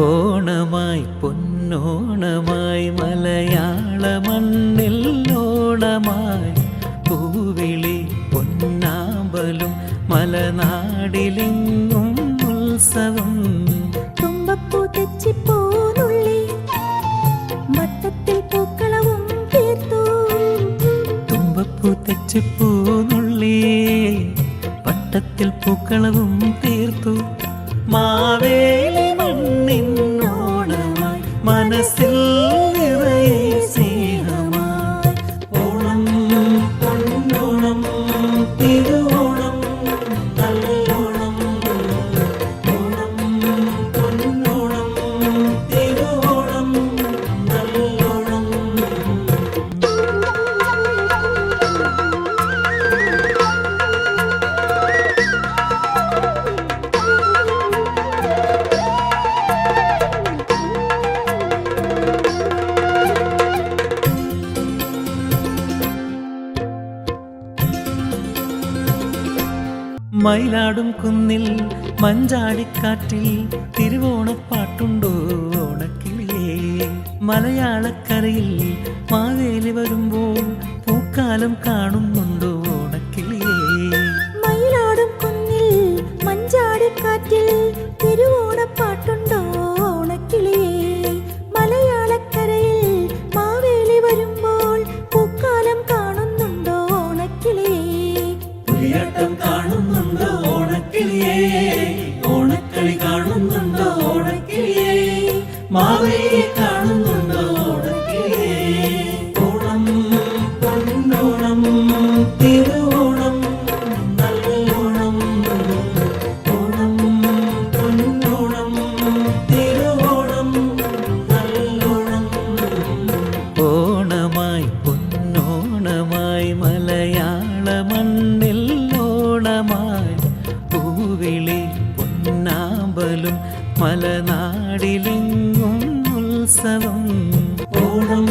ഓണമായി പൊന്നോണമായി മലയാള മണ്ണിൽ ഓണമായി പൂവിളി പൊന്നാമ്പലും മലനാടിലെങ്ങും ഉത്സവം. തുമ്പപ്പൂ തെച്ചിപ്പോനുള്ളി വട്ടത്തിൽ പൂക്കളവും തീർത്തു. തുമ്പപ്പൂ തെച്ചിപ്പൂന്നുള്ളി പട്ടത്തിൽ പൂക്കളവും തീർത്തു. മാവേലി Peter. മയിലാടും കുന്നിൽ മഞ്ചാടിക്കാറ്റിൽ തിരുവോണപ്പാട്ടുണ്ടോ ഓണക്കിളിയേ മലയാളക്കരയിൽ മാവേലി വരുമ്പോൾ പൂക്കാലം കാണുന്നുണ്ടോ കിളിയേ ഓണക്കളി കാണുന്നുണ്ടോ ഓണക്കിളിയേ മാവേലിയെ കാണുന്നുണ്ടോ ഓണക്കിളിയേ ഓണം പൊന്നോണം തിരു മലനാടിലെങ്ങും ഉത്സവം ഓണം